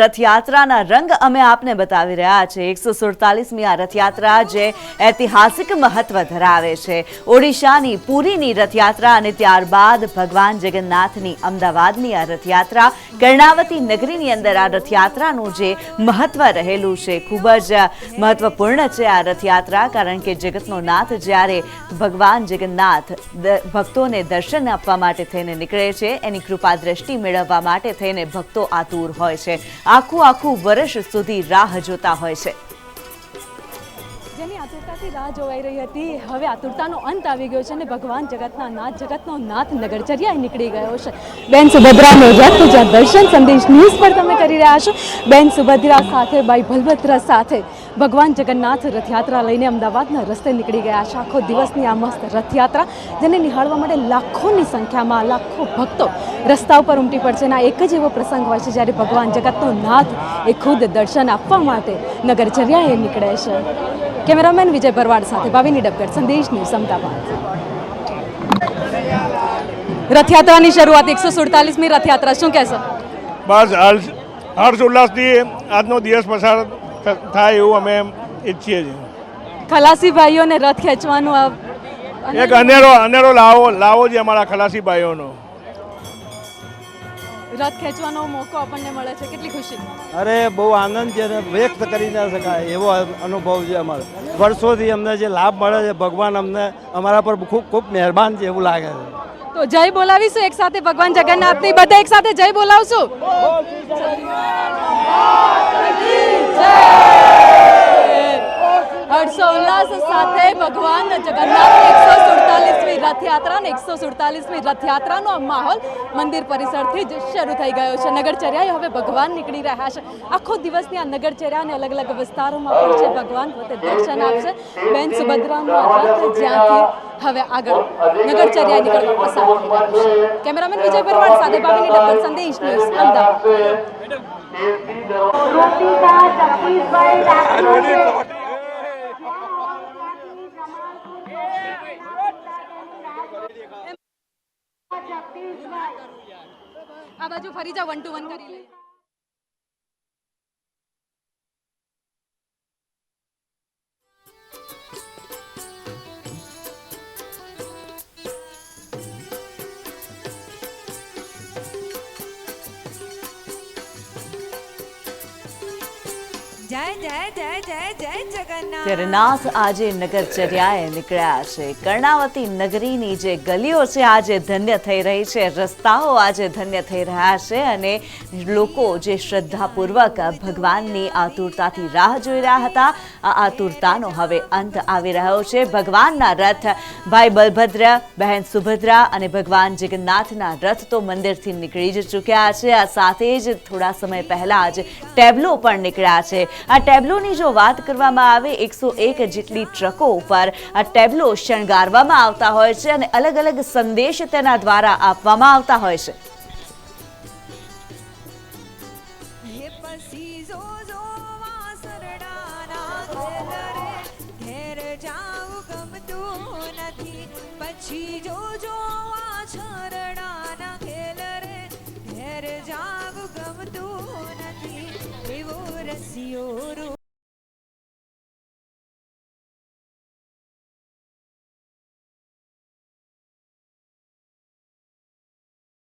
રથયાત્રાના રંગ અમે આપને બતાવી રહ્યા છે. એકસો સુડતાલીસમી આ રથયાત્રા જે ઐતિહાસિક મહત્વ ધરાવે છે. ઓડિશાની પુરીની રથયાત્રા અને ત્યારબાદ ભગવાન જગન્નાથની અમદાવાદની આ રથયાત્રા, કર્ણાવતી નગરીની અંદર આ રથયાત્રાનું જે મહત્વ રહેલું છે, ખૂબ જ મહત્વપૂર્ણ છે આ રથયાત્રા, કારણ કે જગતનો નાથ જ્યારે ભગવાન જગન્નાથ ભક્તોને દર્શન આપવા માટે થઈને નીકળે છે, એની કૃપા દ્રષ્ટિ મેળવવા માટે થઈને ભક્તો આતુર હોય છે. આખું આખું વર્ષ સુધી રાહ જોતા હોય છે. જેની આતુરતાથી રાહ જોવાઈ રહી હતી. હવે આતુરતાનો અંત આવી ગયો છે અને ભગવાન જગતના નાથ, જગતનો નાથ નગરચર્યાએ નીકળી ગયો છે. બેન સુભદ્રાનો રથ જ્યાં દર્શન સંદેશ ન્યૂઝ પર તમે કરી રહ્યા છો. બેન સુભદ્રા સાથે, બાઈ ભલભદ્રા સાથે ભગવાન જગન્નાથ રથયાત્રા લઈને અમદાવાદના રસ્તે નીકળી ગયા છે. આખો દિવસની આ મસ્ત રથયાત્રા, જેને નિહાળવા માટે લાખોની સંખ્યામાં લાખો ભક્તો રસ્તા ઉપર ઉમટી પડશે આ એક જ એવો પ્રસંગ હોય છે જ્યારે ભગવાન જગતનો નાથ એ ખુદ દર્શન આપવા માટે નગરચર્યાએ નીકળે છે. કેમેરામેન વિજય ભરવાડ સાથે ભાવિની ડબગર સંદેશ ન્યૂઝ અમદાવાદ. રથયાત્રાની શરૂઆત એકસો સુડતાલીસમી રથયાત્રા શું કહેશો? બસ હર્ષ ઉલ્લાસથી આજનો દિવસ પસાર થાય એવું અમે ઈચ્છીએ છીએ. ખલાસી ભાઈઓને રથ ખેંચવાનું એક અનેરો અનેરો લાવો લાવો છે અમારા ખલાસી ભાઈઓનો. રથ ખેંચવાનો મોકો આપણને મળે છે. કેટલી ખુશી. અરે બહુ આનંદ છે અને વ્યક્ત કરી ના શકાય એવો અનુભવ છે અમારો. વર્ષોથી અમને જે લાભ મળે છે ભગવાન અમને અમારા પર ખૂબ ખૂબ મહેરબાન છે એવું લાગે છે. તો જય બોલાવીશું એક સાથે ભગવાન જગન્નાથની બધા એક સાથે જય બોલાવશું. હર્ષોલ્લાસ સાથે ભગવાન જગન્નાથ એકસો રથયાત્રા અને એકસો સુડતાલીસમી રથયાત્રાનો માહોલ મંદિર પરિસરથી જ શરૂ થઈ ગયો છે. નગરચર્યાએ હવે ભગવાન નીકળી રહ્યા છે. આખો દિવસની આ નગરચર્યાને અલગ અલગ વિસ્તારોમાં પણ છે. ભગવાન પોતે દર્શન આપશે. બેન સુભદ્રાનો રથ જ્યાંથી હવે આગળ નગરચર્યા નીકળવા પસાર થઈ રહ્યો છે. કેમેરામેન વિજય પરમાર સાથે ભાવિની ડબલ સંદેશ ન્યૂઝ, અમદાવાદ. આ બાજુ ફરી જાઓ વન ટુ વન કરી લઈએ જય જગન્નાથ. ત્યારે નાથ આજે નગરચર્યાએ નીકળ્યા છે. કર્ણાવતી નગરીની જે ગલીઓ છે, આજે ધન્ય થઈ રહી છે. રસ્તાઓ આજે ધન્ય થઈ રહ્યા છે અને લોકો જે શ્રદ્ધાપૂર્વક ભગવાનની આતુરતાથી રાહ જોઈ રહ્યા હતા. આ આતુરતાનો હવે અંત આવી રહ્યો છે. ભગવાનના રથ ભાઈ બલભદ્ર, બહેન સુભદ્રા અને ભગવાન જગન્નાથના રથ તો મંદિરથી નીકળી જ ચૂક્યા છે. આ સાથે જ થોડા સમય પહેલાં જ ટેબ્લો પણ નીકળ્યા છે. આ ટેબ્લોની જો વાત કરવામાં આવે, એકસો એક જેટલી ટ્રકો ઉપર આ ટેબ્લો શણગારવામાં આવતા હોય છે અને અલગ અલગ સંદેશ તેના દ્વારા આપવામાં આવતા હોય છે. પછી જોજો આ વાછરડાના ജിയോരോ